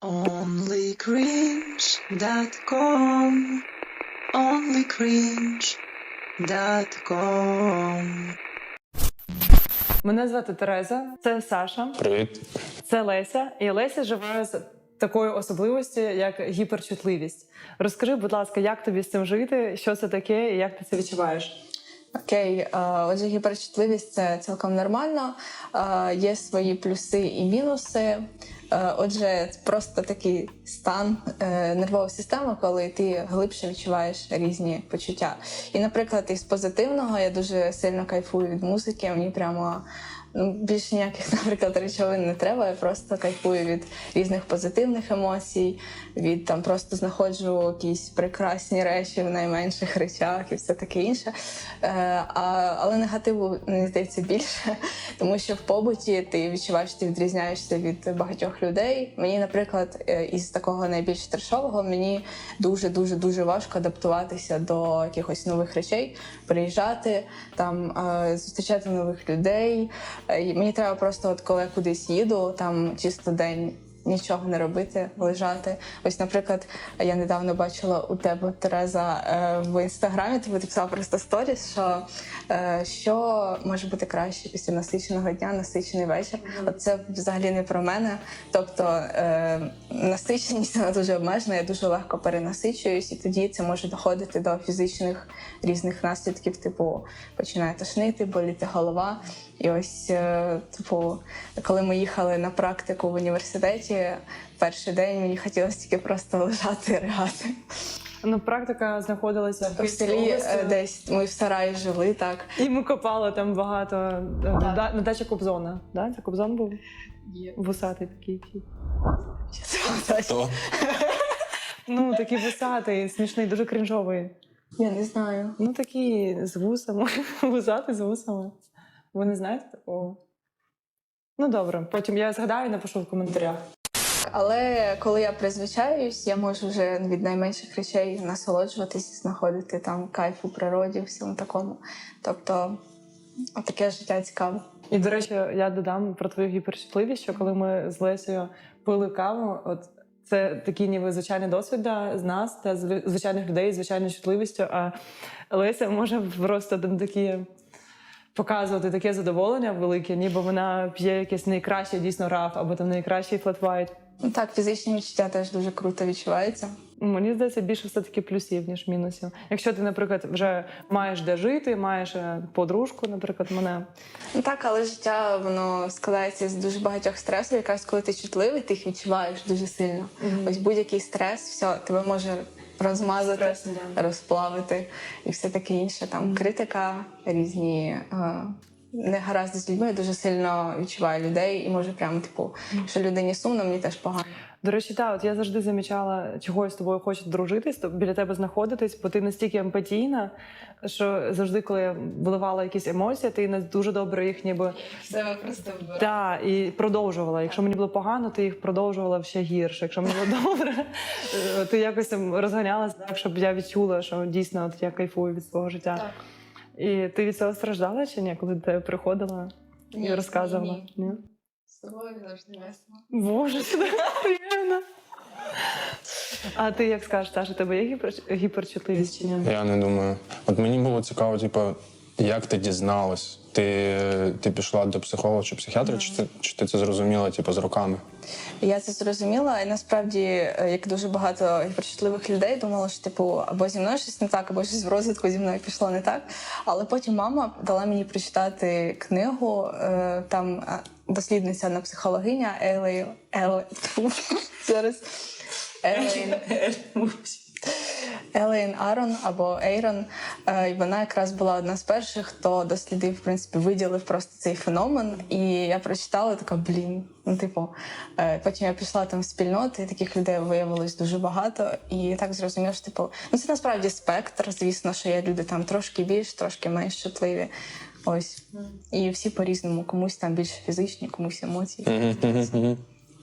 onlycringe.com onlycringe.com Мене звати Тереза, це Саша, Привіт. це Леся. І Леся живе з такою особливістю, як гіперчутливість. Розкажи, будь ласка, як тобі з цим жити, що це таке і як ти це відчуваєш? Окей, е, отже, гіперчутливість це цілком нормально. Е, Є свої плюси і мінуси. Е, Отже, просто такий стан е, нервової системи, коли ти глибше відчуваєш різні почуття. І, наприклад, із позитивного я дуже сильно кайфую від музики. Мені прямо ну, більш ніяких, наприклад, речовин не треба. Я просто кайфую від різних позитивних емоцій, від там просто знаходжу якісь прекрасні речі в найменших речах і все таке інше. Е, а, але негативу мені здається більше, тому що в побуті ти відчуваєш, ти відрізняєшся від багатьох людей. Мені, наприклад, е, із такого найбільш трешового мені дуже дуже дуже важко адаптуватися до якихось нових речей, приїжджати там, е, зустрічати нових людей. Е, Мені треба просто, от коли я кудись їду, там чисто день. Нічого не робити, лежати. Ось, наприклад, я недавно бачила у тебе Тереза е, в інстаграмі. Ти написала просто сторіс, що е, що може бути краще після насиченого дня, насичений вечір. От це взагалі не про мене. Тобто е, насиченість вона дуже обмежена, я дуже легко перенасичуюсь, і тоді це може доходити до фізичних різних наслідків, типу починає тошнити, боліти голова. І ось, типу, коли ми їхали на практику в університеті, перший день мені хотілося тільки просто лежати і ригати. Ну, практика знаходилася В селі е, десь ми в сараї жили так. І ми копали там багато е, на да- на дачі Кобзона. Да? Це Кобзон був? Вусатий такий. Хто? Ну, такий вусатий, смішний, дуже крінжовий. Я не знаю. Ну, такий з вусами. Вусатий з вусами. Ви не знаєте такого? Ну, добре, потім я згадаю і напишу в коментарях. Але коли я призвичаюсь, я можу вже від найменших речей насолоджуватись, знаходити там кайф у природі, всьому такому. Тобто, таке життя цікаве. І, до речі, я додам про твою гіперчутливість, що коли ми з Лесею пили каву, от це такий ніби звичайний досвід да, з нас та звичайних людей звичайною чутливістю. А Леся може просто там такі показувати таке задоволення велике, ніби вона п'є якийсь найкращий дійсно раф або там найкращий флетвайт. Ну так, фізичні відчуття теж дуже круто відчуваються. Мені здається, більше все таки плюсів, ніж мінусів. Якщо ти, наприклад, вже маєш де жити, маєш е, подружку, наприклад, мене. Ну так, але життя воно складається з дуже багатьох стресів. Якраз коли ти чутливий, ти їх відчуваєш дуже сильно. Ось будь-який стрес, все, тебе може розмазати, Стрес, розплавити і все таке інше. Там критика, різні. Е- Негаразди з людьми я дуже сильно відчуваю людей, і може прямо типу, що людині сумно, мені теж погано. До речі, так, от я завжди замічала, чого я з тобою хочу дружитись, то біля тебе знаходитись, бо ти настільки емпатійна, що завжди, коли я виливала якісь емоції, ти не дуже добре їх ніби Себе просто та і продовжувала. Якщо мені було погано, ти їх продовжувала ще гірше. Якщо мені було добре, ти якось там розганялась так, щоб я відчула, що дійсно от я кайфую від свого життя. Так. І ти від цього страждала чи ні, коли ти приходила і Ні, розказувала? ні, З тобою завжди весело. Боже, це так приємно. А ти як скажеш, Саша, у тебе є гіпер... гіперчутливість чи ні? Я не думаю. От мені було цікаво, типу, як ти дізналась? Ти, ти пішла до психолога чи психіатра, чи, ти, чи ти це зрозуміла типу, з роками? Я це зрозуміла, і насправді, е, як дуже багато гіперчутливих людей, думала, що типу або зі мною щось не так, або щось в розвитку зі мною пішло не так. Але потім мама дала мені прочитати книгу. е, Там е, дослідниця на психологиня Елей Елей зараз Елейн. Елейн Арон або Ейрон, Е, і вона якраз була одна з перших, хто дослідив, в принципі, виділив просто цей феномен. І я прочитала така, блін. Ну, типу, е, потім я пішла там в спільноти, і таких людей виявилось дуже багато. І я так зрозуміла, що типу, ну це насправді спектр. Звісно, що є люди там трошки більш, трошки менш чутливі. Ось. І всі по-різному, комусь там більше фізичні, комусь емоції.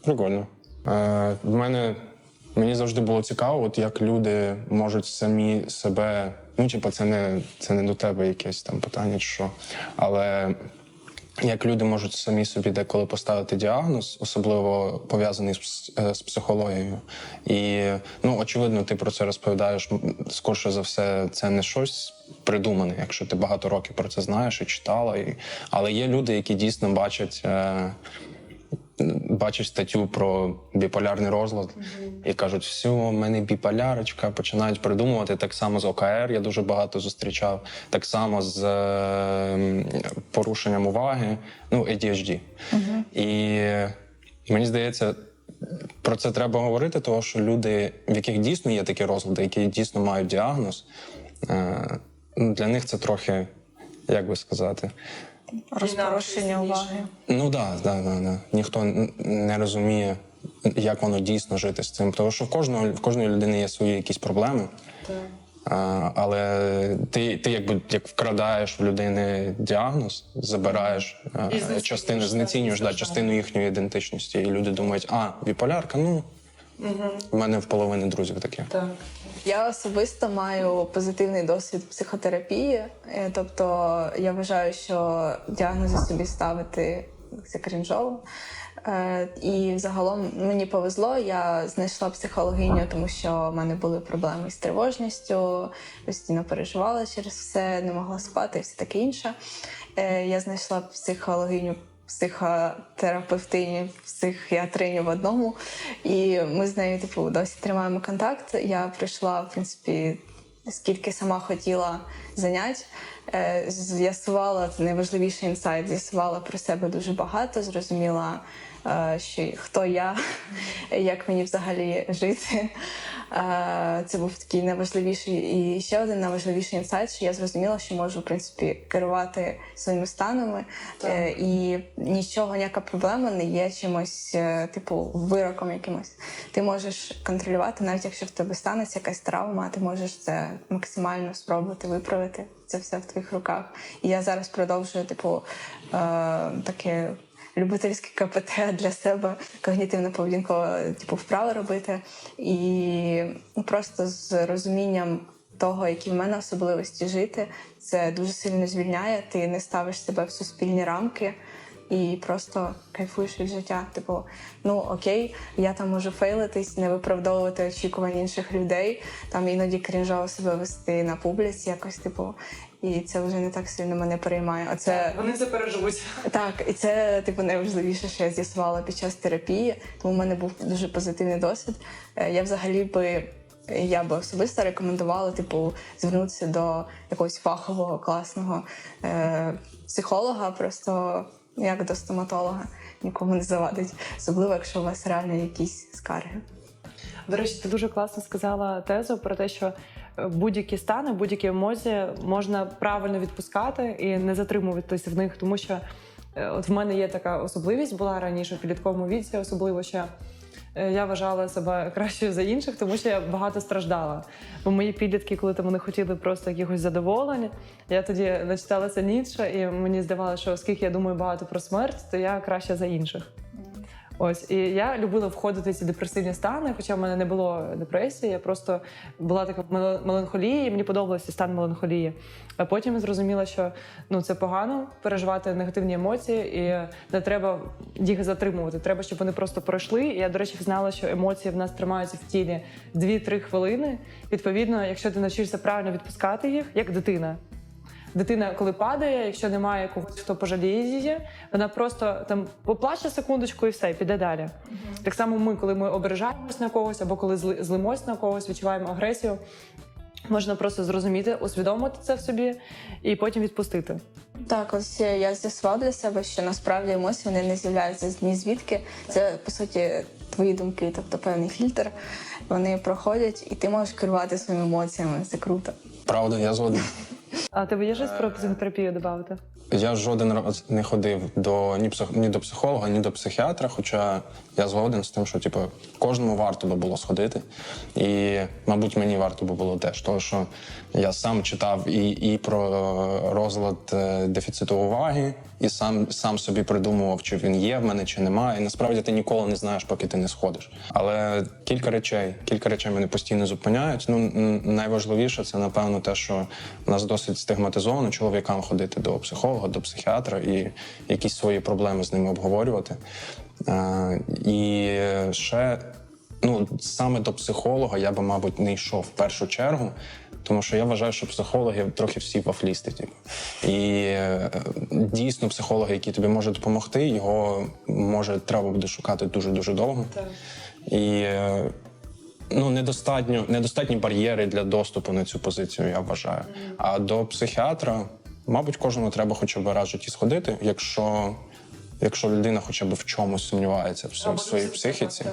Прикольно. Е, в мене мені завжди було цікаво, от як люди можуть самі себе. Ну, типу, це не, це не до тебе якесь там питання, чи що. Але як люди можуть самі собі деколи поставити діагноз, особливо пов'язаний з, е, з психологією. І ну, очевидно, ти про це розповідаєш. Скорше за все, це не щось придумане, якщо ти багато років про це знаєш і читала. І... Але є люди, які дійсно бачать. Е... Бачать статтю про біполярний розлад і кажуть, все, в мене біполярочка, починають придумувати так само з ОКР. Я дуже багато зустрічав, так само з е, порушенням уваги, ну ADHD. І мені здається, про це треба говорити, тому що люди, в яких дійсно є такі розлади, які дійсно мають діагноз, е, ну, для них це трохи, як би сказати. Розпорошення уваги. Ну да, да, да, да. Ніхто не розуміє, як воно дійсно жити з цим. Тому що в кожного в кожної людини є свої якісь проблеми. А, але ти, ти якби як вкрадаєш в людини діагноз, забираєш а, частину, так, знецінюєш да, частину їхньої ідентичності. І люди думають, а, біполярка, ну в мене в половини друзів таке. Так. Я особисто маю позитивний досвід психотерапії, Е, тобто я вважаю, що діагнози собі ставити це крінжово. Е, І загалом мені повезло, я знайшла психологиню, тому що в мене були проблеми з тривожністю, постійно переживала через все, не могла спати і все таке інше. Е, Я знайшла психологиню психотерапевтині, психіатрині в одному. І ми з нею, типу, досі тримаємо контакт. Я прийшла, в принципі, скільки сама хотіла занять. Е, З'ясувала найважливіший інсайт, з'ясувала про себе дуже багато, зрозуміла, що хто я, як мені взагалі жити. Це був такий найважливіший і ще один найважливіший інсайт, що я зрозуміла, що можу в принципі керувати своїми станами, Е, і нічого, ніяка проблема не є чимось, е, типу, вироком якимось. Ти можеш контролювати, навіть якщо в тебе станеться якась травма, ти можеш це максимально спробувати виправити. Це все в твоїх руках. І я зараз продовжую, типу, е, таке любительське КПТ для себе, когнітивно поведінково типу, вправи робити. І просто з розумінням того, які в мене особливості жити, це дуже сильно звільняє. Ти не ставиш себе в суспільні рамки. І просто кайфуєш від життя. Типу, ну окей, я там можу фейлитись, не виправдовувати очікувань інших людей, там іноді крінжово себе вести на публіці, якось типу, і це вже не так сильно мене переймає. А це Вони це переживуть. так, і це типу найважливіше, що я з'ясувала під час терапії. Тому в мене був дуже позитивний досвід. Е, Я взагалі би я би особисто рекомендувала, типу, звернутися до якогось фахового класного е, психолога, просто як до стоматолога, нікому не завадить, особливо якщо у вас реально якісь скарги. До речі, ти дуже класно сказала тезу про те, що е, будь-які стани, будь-які емоції можна правильно відпускати і не затримуватися в них, тому що е, от в мене є така особливість, була раніше в підлітковому віці, особливо що. Е, Я вважала себе кращою за інших, тому що я багато страждала. Бо мої підлітки, коли там вони хотіли просто якихось задоволень, я тоді начиталася Ніцше, і мені здавалося, що оскільки я думаю багато про смерть, то я краща за інших. Ось і я любила входити в ці депресивні стани, хоча в мене не було депресії. Я просто була така в меланхолії, і мені подобався стан меланхолії. А потім я зрозуміла, що ну це погано переживати негативні емоції, і не треба їх затримувати. Треба, щоб вони просто пройшли. І я, до речі, знала, що емоції в нас тримаються в тілі 2-3 хвилини. Відповідно, якщо ти навчишся правильно відпускати їх, як дитина. Дитина, коли падає, якщо немає когось, хто пожаліє її, вона просто там поплаче секундочку і все, і піде далі. Так само ми, коли ми ображаємось на когось або коли злимось на когось, відчуваємо агресію. Можна просто зрозуміти, усвідомити це в собі і потім відпустити. Так, ось я з'ясував для себе, що насправді емоції вони не з'являються ні звідки. Це по суті твої думки, тобто певний фільтр. Вони проходять, і ти можеш керувати своїми емоціями. Це круто. Правда, я згоден. А тебе є щось про психотерапію додати? Я жоден раз не ходив до ні, псих, ні до психолога, ні до психіатра, хоча я згоден з тим, що типу, кожному варто би було сходити. І, мабуть, мені варто би було теж, тому що я сам читав і, і про розлад е, дефіциту уваги, і сам, сам собі придумував, чи він є в мене, чи немає. І насправді ти ніколи не знаєш, поки ти не сходиш. Але кілька речей, кілька речей мене постійно зупиняють. Ну, найважливіше це, напевно, те, що в нас досить стигматизовано чоловікам ходити до психолога. до психіатра і якісь свої проблеми з ними обговорювати. Е, І ще ну, саме до психолога я би, мабуть, не йшов в першу чергу, тому що я вважаю, що психологи трохи всі вафлісти. Типу. І е, дійсно психологи, які тобі можуть допомогти, його може треба буде шукати дуже-дуже довго. І е, ну, недостатньо, недостатні бар'єри для доступу на цю позицію, я вважаю. А до психіатра, мабуть, кожному треба хоча б раз житті сходити, якщо, якщо людина хоча б в чомусь сумнівається в своїй- в своїй психіці.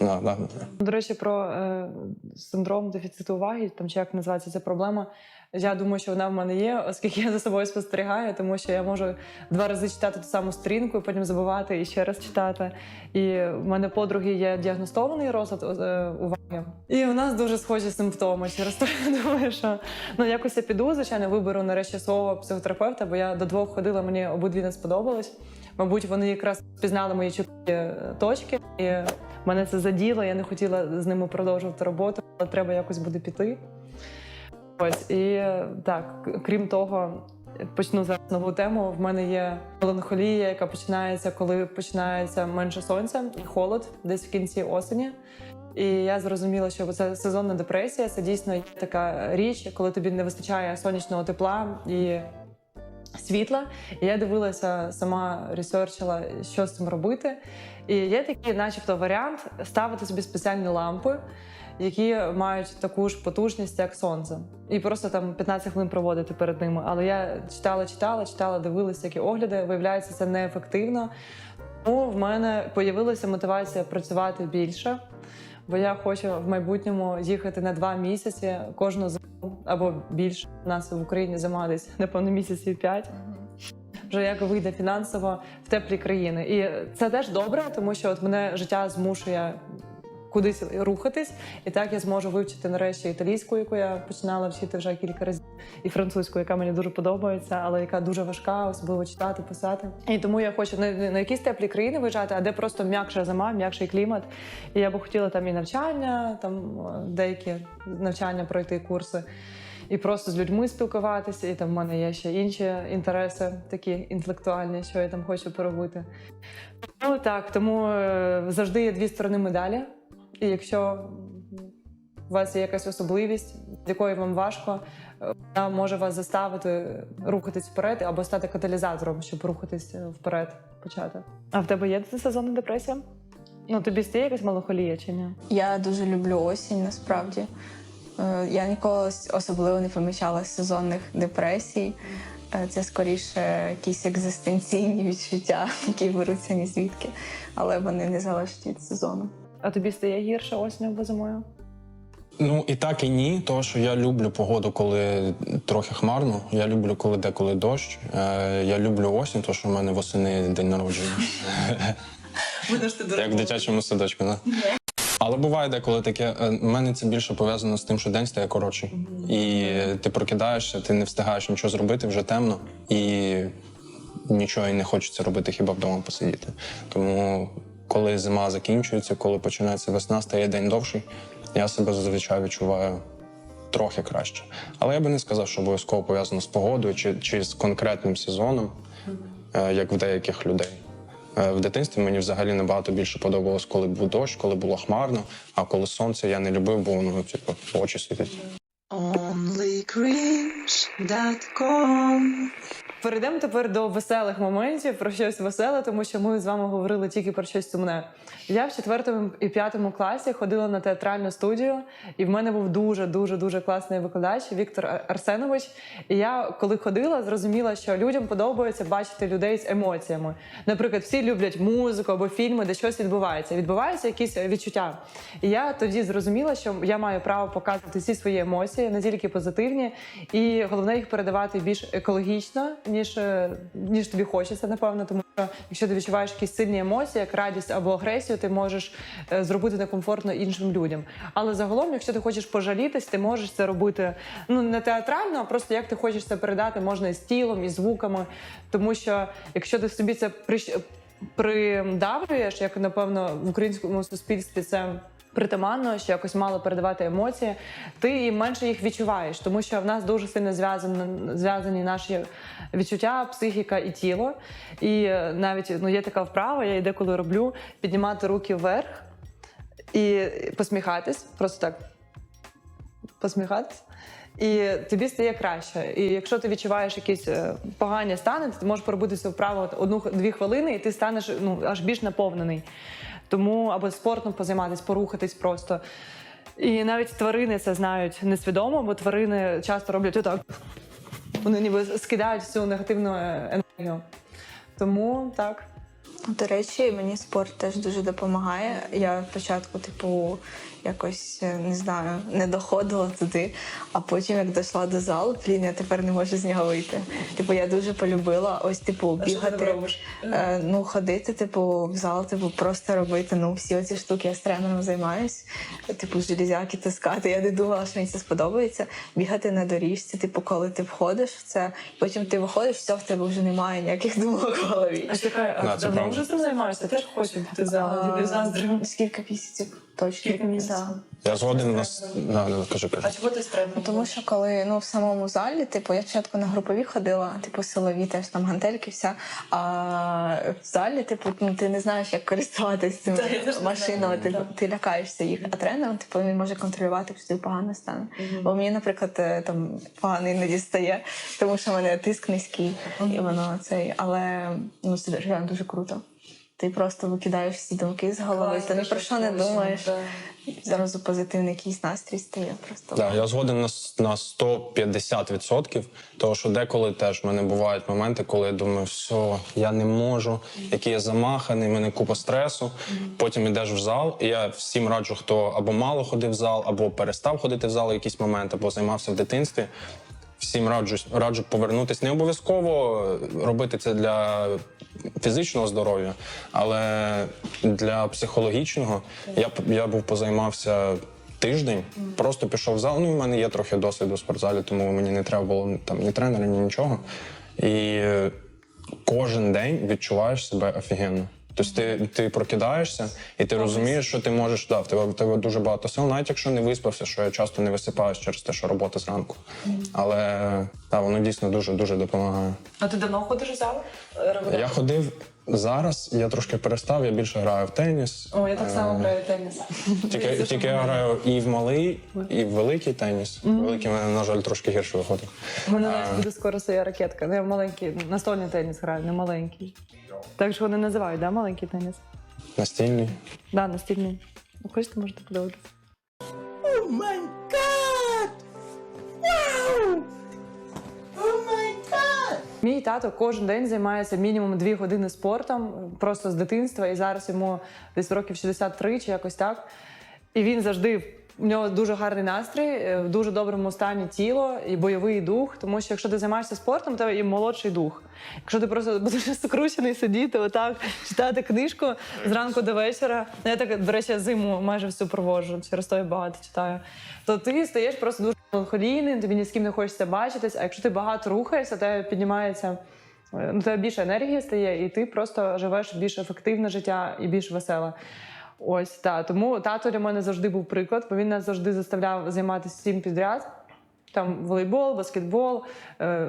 Да, да, да. До речі, про е, синдром дефіциту уваги, там чи як називається ця проблема. Я думаю, що вона в мене є, оскільки я за собою спостерігаю, тому що я можу два рази читати ту саму сторінку, і потім забувати і ще раз читати. І в мене подруги є діагностований розлад е, уваги. І у нас дуже схожі симптоми. Через то я думаю, що ну якось я піду, звичайно, виберу нарешті свого психотерапевта, бо я до двох ходила, мені обидві не сподобались. Мабуть, вони якраз пізнали мої чуткі е, точки, і мене це заділо. Я не хотіла з ними продовжувати роботу, але треба якось буде піти. Ось і так, крім того, почну зараз нову тему. В мене є меланхолія, яка починається, коли починається менше сонця і холод, десь в кінці осені. І я зрозуміла, що це сезонна депресія. Це дійсно є така річ, коли тобі не вистачає сонячного тепла і світла. І я дивилася, сама ресерчила, що з цим робити. І є такий, начебто, варіант ставити собі спеціальні лампи, які мають таку ж потужність, як сонце, і просто там 15 хвилин проводити перед ними. Але я читала, читала, читала, дивилася, які огляди. Виявляється, це неефективно. Тому в мене з'явилася мотивація працювати більше. Бо я хочу в майбутньому їхати на два місяці кожну зиму або більше. У нас в Україні зима десь напевно місяців п'ять. Вже як вийде фінансово в теплі країни, і це теж добре, тому що от мене життя змушує кудись рухатись, і так я зможу вивчити нарешті італійську, яку я починала вчити вже кілька разів, і французьку, яка мені дуже подобається, але яка дуже важка, особливо читати, писати. І тому я хочу не на якісь теплі країни виїжджати, а де просто м'якша зима, м'якший клімат. І я би хотіла там і навчання, там е, деякі навчання пройти курси. І просто з людьми спілкуватися, і там в мене є ще інші інтереси, такі інтелектуальні, що я там хочу поробити. Ну так, тому е, завжди є дві сторони медалі. І якщо у вас є якась особливість, з якою вам важко, е, вона може вас заставити рухатись вперед або стати каталізатором, щоб рухатись е, вперед почати. А в тебе є сезонна депресія? Ну тобі стає якась меланхолія чи ні? Я дуже люблю осінь, насправді. Е, Я ніколи особливо не помічала сезонних депресій. Це скоріше якісь екзистенційні відчуття, які беруться ні звідки, але вони не залежать від сезону. А тобі стає гірше осінню або зимою? Ну і так і ні, тому що я люблю погоду, коли трохи хмарно. Я люблю, коли деколи дощ. Е, я люблю осінь, тому що в мене восени день народження. Як в дитячому садочку, да? Але буває деколи таке. е, У мене це більше пов'язано з тим, що день стає коротший. І ти прокидаєшся, ти не встигаєш нічого зробити, вже темно, і нічого і не хочеться робити, хіба вдома посидіти. Тому, коли зима закінчується, коли починається весна, стає день довший, я себе зазвичай відчуваю трохи краще. Але я би не сказав, що обов'язково пов'язано з погодою чи, чи з конкретним сезоном, е, як в деяких людей. Е, В дитинстві мені взагалі набагато більше подобалось, коли був дощ, коли було хмарно, а коли сонце я не любив, бо воно типу очі світить. Перейдемо тепер до веселих моментів про щось веселе, тому що ми з вами говорили тільки про щось сумне. Я в четвертому і п'ятому класі ходила на театральну студію, і в мене був дуже дуже дуже класний викладач Віктор Арсенович. І я, коли ходила, зрозуміла, що людям подобається бачити людей з емоціями. Наприклад, всі люблять музику або фільми, де щось відбувається. Відбуваються якісь відчуття. І я тоді зрозуміла, що я маю право показувати всі свої емоції, не тільки позитивні, і головне їх передавати більш екологічно, ніж, е, ніж тобі хочеться, напевно. Тому що якщо ти відчуваєш якісь сильні емоції, як радість або агресію, ти можеш е, зробити некомфортно іншим людям. Але загалом, якщо ти хочеш пожалітись, ти можеш це робити ну не театрально, а просто як ти хочеш це передати, можна і з тілом, і звуками. Тому що якщо ти собі це прищ- придавлюєш, як напевно в українському суспільстві це притаманно, що якось мало передавати емоції, ти менше їх відчуваєш, тому що в нас дуже сильно зв'язані, зв'язані наші відчуття, психіка і тіло. І е, навіть ну, є така вправа, я її деколи роблю, піднімати руки вверх і посміхатись, просто так посміхатись. І тобі стає краще. І якщо ти відчуваєш якісь е, погані стани, ти можеш поробити цю вправу одну-дві хвилини, і ти станеш ну, аж більш наповнений. Тому або спортом позайматись, порухатись просто. І навіть тварини це знають несвідомо, бо тварини часто роблять отак. Вони ніби скидають цю негативну е, енергію. Тому так. До речі, мені спорт теж дуже допомагає. Я спочатку, типу, якось е, не знаю, не доходила туди, а потім, як дійшла до залу, блін, я тепер не можу з нього вийти. Типу, я дуже полюбила ось, типу, бігати, е, ну, ходити, типу, в зал, типу, просто робити. Ну, всі оці штуки я з тренером займаюсь, типу, железяки таскати. Я не думала, що мені це сподобається. Бігати на доріжці, типу, коли ти входиш в це, потім ти виходиш, все, в тебе вже немає ніяких думок в голові. А чекай, а Да, давно вже цим займаєшся? Теж хочу піти в зал. Скільки місяців? Точно. Кілька Я згоден на с- да, да, кажи, кажи. чого ти з тренером? Тому що коли ну в самому залі, типу, я спочатку на групові ходила, типу силові теж там гантельки, вся. А в залі, типу, ну ти не знаєш, як користуватися Так, не машинами, знаю, ти, ти лякаєшся їх. А тренер, типу, він може контролювати, якщо тобі погано стане. Бо мені, наприклад, е, там погано іноді стає, тому що в мене тиск низький, і воно цей, але ну це реально дуже круто. Ти просто викидаєш всі думки з голови, ти ні про що не думаєш. Зразу позитивний якийсь настрій стає просто. Да, я згоден на, с- на 150%, тому що деколи теж в мене бувають моменти, коли я думаю, все, я не можу, який я замаханий, в мене купа стресу. Потім йдеш в зал, і я всім раджу, хто або мало ходив в зал, або перестав ходити в зал в якийсь момент, або займався в дитинстві. Всім раджу, раджу повернутися. Не обов'язково робити це для фізичного здоров'я, але для психологічного я, я був позаймався тиждень, просто пішов в зал. Ну, в мене є трохи досвіду в спортзалі, тому мені не треба було там ні тренера, ні нічого. І е, кожен день відчуваєш себе офігенно. Тобто ти, ти прокидаєшся і ти розумієш, що ти можеш да, в тебе, в тебе дуже багато сил, навіть якщо не виспався, що я часто не висипаюсь через те, що робота зранку. Але да, воно дійсно дуже дуже допомагає. А ти давно ходиш в зал? Я ходив зараз, я трошки перестав, я більше граю в теніс. О, я так само граю в теніс. Тільки, тільки я граю і в малий, і в великий теніс. Великий в мене, на жаль, трошки гірше виходить. У мене навіть буде скоро своя ракетка. Ну, я маленький настольний теніс граю, не маленький. Так що вони називають, да, маленький теніс? Настільний. Да, настільний. Ну, Хочете, можете подивитися. Мій тато кожен день займається мінімум дві години спортом, просто з дитинства, і зараз йому десь років 63 чи якось так. І він завжди у нього дуже гарний настрій, е, в дуже доброму стані тіло і бойовий дух. Тому що якщо ти займаєшся спортом, то і молодший дух. Якщо ти просто будеш скручений сидіти, отак читати книжку зранку до вечора. Ну, я так, до речі, зиму майже всю проводжу, через то я багато читаю. То ти стаєш просто дуже меланхолійним, тобі ні з ким не хочеться бачитись. А якщо ти багато рухаєшся, тебе піднімається. е, Ну, тебе більше енергії стає, і ти просто живеш більш ефективне життя і більш веселе. Ось так. Тому тато для мене завжди був приклад, бо він нас завжди заставляв займатися всім підряд. Там волейбол, баскетбол, е,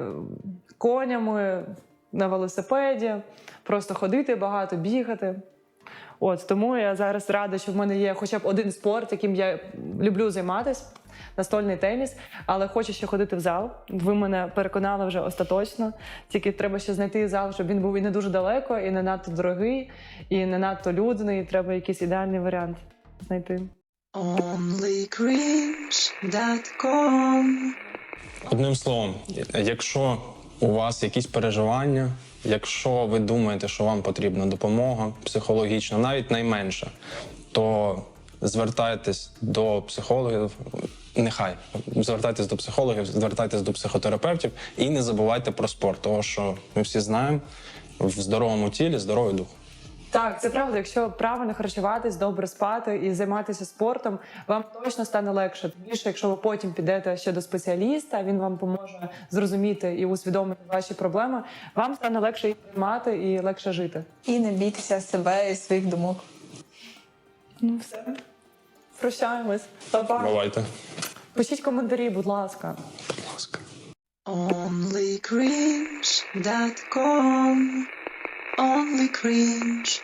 конями на велосипеді, просто ходити багато, бігати. От тому я зараз рада, що в мене є хоча б один спорт, яким я люблю займатися. Настольний теніс, але хочу ще ходити в зал. Ви мене переконали вже остаточно. Тільки треба ще знайти зал, щоб він був і не дуже далеко, і не надто дорогий, і не надто людний. Треба якийсь ідеальний варіант знайти. onlycringe.com Одним словом, якщо у вас якісь переживання, якщо ви думаєте, що вам потрібна допомога психологічна, навіть найменша, то звертайтесь до психологів. Нехай звертайтесь до психологів, звертайтесь до психотерапевтів і не забувайте про спорт, тому що ми всі знаємо, в здоровому тілі здоровий дух. Так, це правда. Якщо правильно харчуватись, добре спати і займатися спортом, вам точно стане легше. Тим Більше, якщо ви потім підете ще до спеціаліста, він вам поможе зрозуміти і усвідомити ваші проблеми. Вам стане легше їх приймати і легше жити. І не бійтеся себе і своїх думок. Ну все. Прощаємось. Па-па. Бувайте, Пишіть коментарі, будь ласка. будь ласка. onlycringe.com onlycringe.com